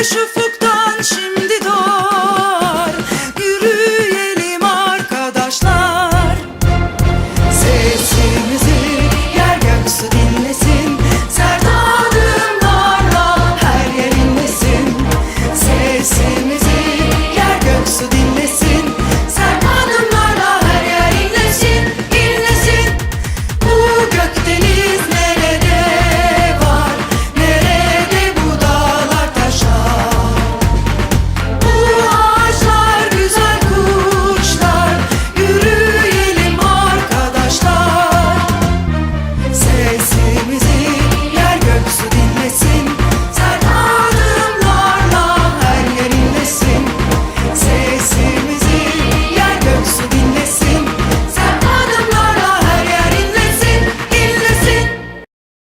Güneş şimdi doğar. Yürüyelim arkadaşlar. Sessiz